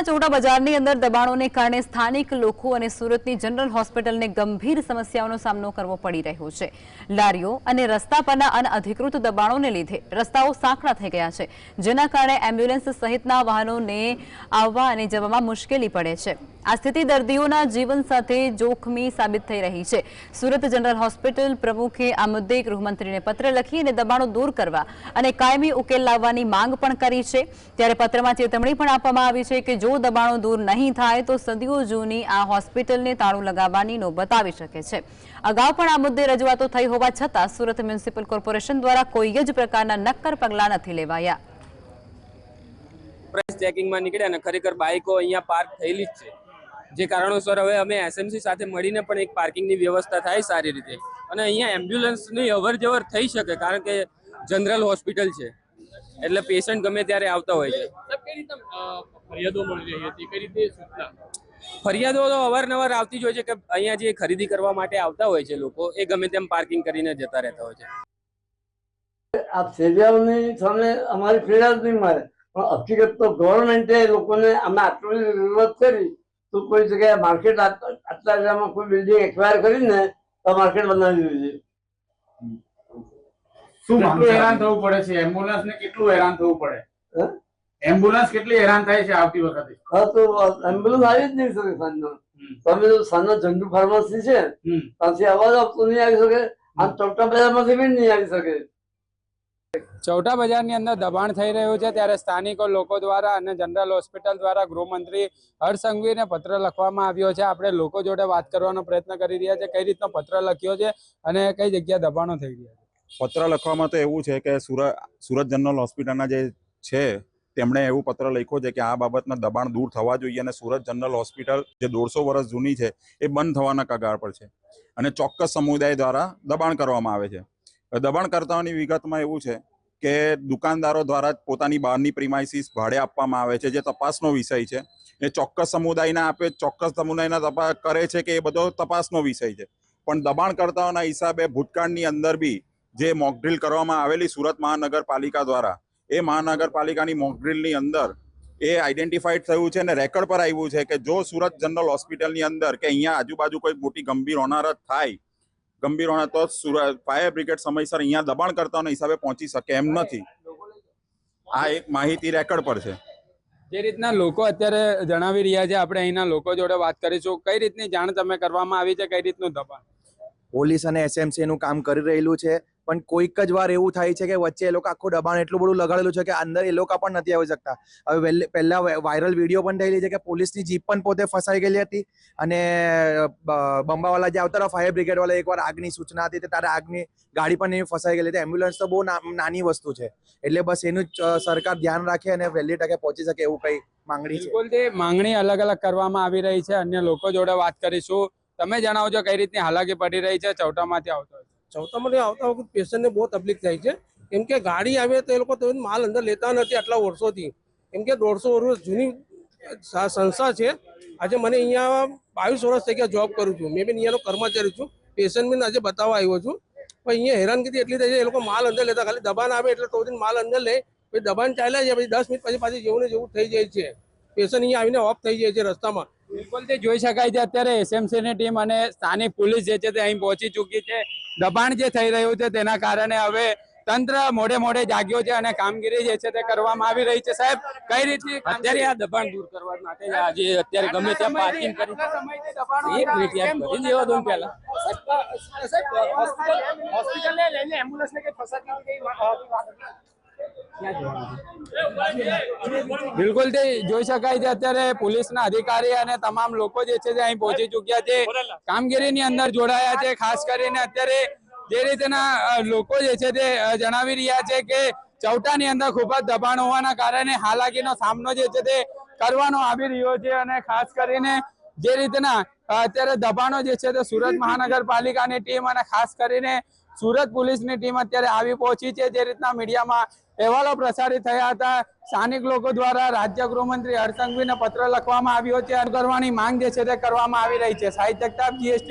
સુરતના ચોટા બજારની અંદર દબાણોને કારણે સ્થાનિક લોકો અને સુરતની જનરલ હોસ્પિટલને ગંભીર સમસ્યાઓનો સામનો કરવો પડી રહ્યો છે. લારીઓ અને રસ્તા પરના અનઅધિકૃત દબાણોને લીધે રસ્તાઓ સાંકડા થઈ ગયા છે, જેના કારણે એમ્બ્યુલન્સ સહિતના વાહનોને આવવા અને જવામાં મુશ્કેલી પડે છે. આ સ્થિતિ દર્દીઓના જીવન સાથે જોખમી સાબિત થઈ રહી છે. સુરત જનરલ હોસ્પિટલ પ્રમુખે આ મુદ્દે ગૃહમંત્રીને પત્ર લખી અને દબાણો દૂર કરવા અને કાયમી ઉકેલ લાવવાની માંગ પણ કરી છે. ત્યારે પત્રમાં ચેતવણી પણ આપવામાં આવી છે કે જો દબાણો દૂર નહીં થાય તો સદીઓ જૂની આ હોસ્પિટલને તાળું લગાવવાની નોબત આવી શકે છે. અગાઉ પણ આ મુદ્દે રજૂઆતો થઈ હોવા છતાં સુરત મ્યુનિસિપલ કોર્પોરેશન દ્વારા કોઈ જ પ્રકારના નક્કર પગલાં નથી લેવાયા. પ્રેસ ચેકિંગમાં નીકળ્યા અને ખરેખર બાઇકો અહીંયા પાર્ક થયેલી જ છે. જે કારણોસર હવે અમે એસએમસી સાથે મળીને પણ એક પાર્કિંગની વ્યવસ્થા થાય સારી રીતે. અને અહીંયા એમ્બ્યુલન્સની અવર જવર થઈ શકે કારણ કે જનરલ હોસ્પિટલ છે. એટલે પેશન્ટ ગમે ત્યારે આવતા હોય છે. ફરિયાદો મળી રહી હતી? કઈ રીતે સૂચના? ફરિયાદો તો અવારનવાર આવતી જ હોય છે કે અહીંયા જે ખરીદી કરવા માટે આવતા હોય છે લોકો એ ગમે તેમ પાર્કિંગ કરીને જતા રહેતા હોય છે. આ સેવાઓની સામે અમારી ફરિયાદ નહીં મારે પણ હકીકત તો ગવર્મેન્ટે લોકોને અમે આટલી જરૂરત કરી તો કોઈ જગ્યાએ માર્કેટ આટલા એરિયામાં કોઈ બિલ્ડિંગ એક્વાયર કરીને તો માર્કેટ બનાવી દીધું શું હેરાન થવું પડે છે? એમ્બ્યુલન્સ ને કેટલું હેરાન થવું હે? પડે એમ્બ્યુલન્સ કેટલી હેરાન થાય છે આવતી વખતે? હા તો એમ્બ્યુલન્સ આવી જ નહીં શકે સાંજનો. તમે સાંજનો ઝંડુ ફાર્મસી છે. હમ. ત્યાંથી અવાજ આપતો નહીં આવી શકે. આમ ચોટા બજારમાંથી બી નહીં આવી શકે. ચૌટા બજારની અંદર દબાણ થઈ રહ્યું છે ત્યારે સ્થાનિકો લોકો દ્વારા અને જનરલ હોસ્પિટલ દ્વારા ગૃહમંત્રી હર્ષ સંઘવીને પત્ર લખવામાં આવ્યો છે. આપણે લોકો જોડે વાત કરવાનો પ્રયત્ન કરી રહ્યા છે. કઈ રીતનો પત્ર લખ્યો છે અને કઈ જગ્યાએ દબાણો થઈ રહ્યા છે? પત્ર લખવામાં તો એવું છે કે સુરત સુરત જનરલ હોસ્પિટલના જે છે, તેમણે એવું પત્ર લખ્યો છે કે આ બાબતના દબાણ દૂર થવા જોઈએ અને સુરત જનરલ હોસ્પિટલ જે દોઢસો વર્ષ જૂની છે, એ બંધ થવાના કગાર પર છે. અને ચોક્કસ સમુદાય દ્વારા દબાણ કરવામાં આવે છે. દબાણકર્તાઓની વિગતમાં એવું છે કે દુકાનદારો દ્વારા જ પોતાની બહારની પ્રિમાઇસીસ ભાડે આપવામાં આવે છે, જે તપાસનો વિષય છે. એ ચોક્કસ સમુદાયના આપે, ચોક્કસ સમુદાયના તપાસ કરે છે કે એ બધો તપાસનો વિષય છે. પણ દબાણકર્તાઓના હિસાબે ભૂતકાળની અંદર બી જે મોકડ્રીલ કરવામાં આવેલી સુરત મહાનગરપાલિકા દ્વારા, એ મહાનગરપાલિકાની મોકડ્રીલની અંદર એ આઈડેન્ટિફાઈડ થયું છે અને રેકર્ડ પર આવ્યું છે કે જો સુરત જનરલ હોસ્પિટલની અંદર કે અહીંયા આજુબાજુ કોઈ મોટી ગંભીર હોનારત થાય ગંભીર હોનારત તો સુરત ફાયર બ્રિગેડ સમયસર અહીંયા દબાણકર્તાઓના હિસાબે પહોંચી શકે એમ નથી. આ એક માહિતી રેકર્ડ પર છે. જે રીતના લોકો અત્યારે જણાવી રહ્યા છે આપણે અહીંના લોકો જોડે વાત કરીશું. કઈ રીતની જાણ તમે કરવામાં આવી છે? કઈ રીતનું દબાણ? પોલીસ અને એસએમસી નું કામ કરી રહેલું છે. પણ કોઈક જ વાર એવું થાય છે કે વચ્ચે એ લોકો આખું દબાણ એટલું બધું લગાડેલું છે કે અંદર એ લોકો પણ નથી આવી શકતા. હવે પહેલા વાયરલ વીડિયો પણ થયેલી છે કે પોલીસની જીપ પણ પોતે ફસાઈ ગયેલી હતી અને બંબાવાલા જે આવતા હતા ફાયર બ્રિગેડ વાળા, એકવાર આગની સૂચના હતી તો ત્યારે આગની ગાડી પણ એવી ફસાઈ ગયેલી હતી. એમ્બ્યુલન્સ તો બહુ નાની વસ્તુ છે. એટલે બસ એનું સરકાર ધ્યાન રાખે અને વહેલી તકે પહોંચી શકે એવું કઈ માંગણી બિલકુલ, તે માંગણી અલગ અલગ કરવામાં આવી રહી છે. અન્ય લોકો જોડે વાત કરીશું. તમે જણાવજો કઈ રીતની હાલાકી પડી રહી છે, ચૌટામાંથી આવતો મને આવતા વખત પેશન્ટને બહુ તકલીફ થાય છે. કેમ કે ગાડી આવે તો એ લોકો તો માલ અંદર લેતા નથી આટલા વર્ષોથી. કેમ કે દોઢસો વર્ષ જૂની સંસ્થા છે. આજે મને અહીંયા બાવીસ વર્ષ થઈ ગયા જોબ કરું છું. મેં બી અહીંયાનો કર્મચારી છું. પેશન્ટ બી આજે બતાવવા આવ્યો છું. પણ અહીંયા હેરાનગતિ એટલી થઈ છે, એ લોકો માલ અંદર લેતા, ખાલી દબાણ આવે એટલે તો માલ અંદર લે. પછી દબાણ ચાલ્યા જાય, પછી દસ મિનિટ પછી પાછી જેવું ને જેવું થઈ જાય છે. પેશન્ટ અહીંયા આવીને ઓફ થઈ જાય છે રસ્તામાં. બિલકુલ તે જોઈ શકાય છે, અત્યારે એસએમસીની ટીમ અને સ્થાનિક પોલીસ જે છે તે અહીં પહોંચી ચૂકી છે. દબાણ જે થઈ રહ્યું છે તેના કારણે હવે તંત્ર મોડે મોડે જાગ્યો છે અને કામગીરી જે છે તે કરવામાં આવી રહી છે. સાહેબ કઈ રીતની અત્યારે આ દબાણ દૂર કરવા માટે આજે અત્યારે ગમે ત્યાં પાર્કિંગ કરી. એક મિનિટ યાર કરી દેવા દો ને પહેલા. બિલકુલ તે જોઈ શકાય છે અત્યારે પોલીસના અધિકારી અને તમામ લોકો જે છે અહીં પહોંચી ચુક્યા છે. કામગીરીની અંદર જોડાયા છે. ખાસ કરીને અત્યારે જે રીતના લોકો જે છે તે જણાવી રહ્યા છે કે ચૌટાની અંદર ખૂબ જ દબાણ હોવાના કારણે હાલાકીનો સામનો જે છે તે કરવાનો આવી રહ્યો છે અને ખાસ કરીને જે રીતના અત્યારે દબાણો જે છે તે સુરત મહાનગરપાલિકાની ટીમ અને ખાસ કરીને સુરત પોલીસની ટીમ અત્યારે આવી પહોંચી છે. જે રીતના મીડિયામાં અહેવાલો પ્રસારિત થયા હતા. સ્થાનિક લોકો દ્વારા રાજ્ય ગૃહમંત્રી હર્ષ સંઘવીને પત્ર લખવામાં આવ્યો છે કરવાની માંગ જે છે તે કરવામાં આવી રહી છે. સાહિત્ય જગતાપ જીએસટી